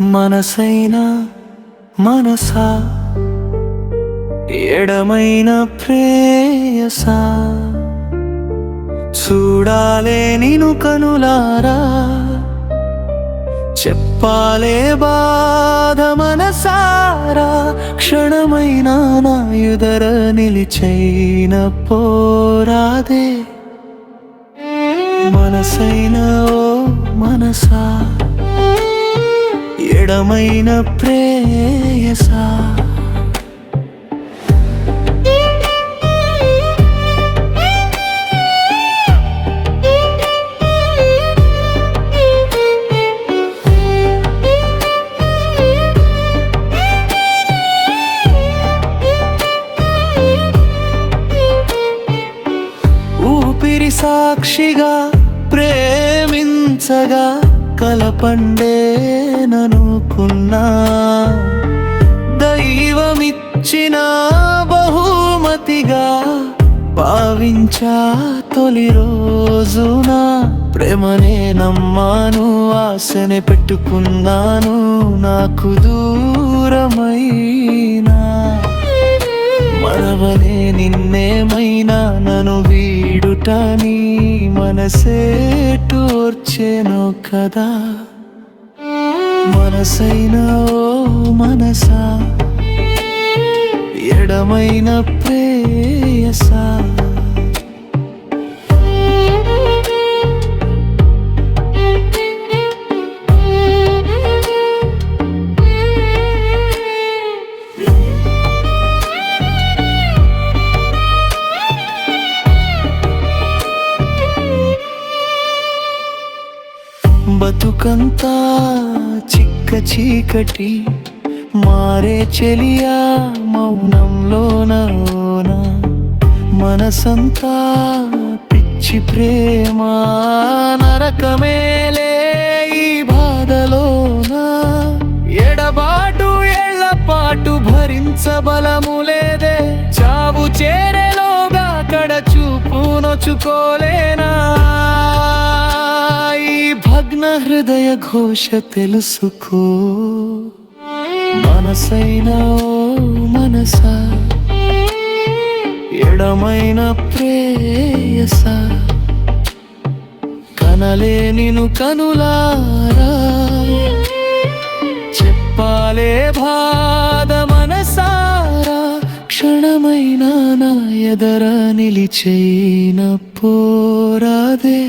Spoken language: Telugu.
మనసైన మనసా ఎడమైన ప్రేయసా. చూడాలే నిను కనులారా చెప్పాలే బాధ మనసారా. క్షణమైన నా యుదర నిలిచైన పోరాదే. మనసైన ఓ మనసా. ఎడమైన ప్రేయసా. ఊపిరి సాక్షిగా ప్రేమించగా కలపండే ననుకున్నా. దైవమిచ్చిన బహుమతిగా భావించా తొలి రోజున. ప్రేమనే నమ్మాను ఆశనే పెట్టుకున్నాను నాకు దూరమైనా. మరవలే నిన్నేమైనా నన్ను వీడుటని మనసే టోర్చెను. కదా మనసైన ఓ మనసా? ఎడమైన ప్రేయసా? బతుకంతా చిక్క చీకటి మారే చెలియా మౌనంలోన మనసంతా పిచ్చి ప్రేమ నరకమేలే ఈ బాధలోన? ఎడబాటు ఎళ్ళపాటు భరించబలము లేదే. చావు చేరేలోగా కడ చూపు నొచ్చుకోలేనా? భగ్న హృదయ ఘోష తెలుసుకో. మనసైన ఓ మనసా ఎడమైన ప్రేయస. కనలే నిను కనులారా చెప్పాలే బాధ మనసారా. క్షణమైన నా ఎదర నిలిచైన పోరాదే.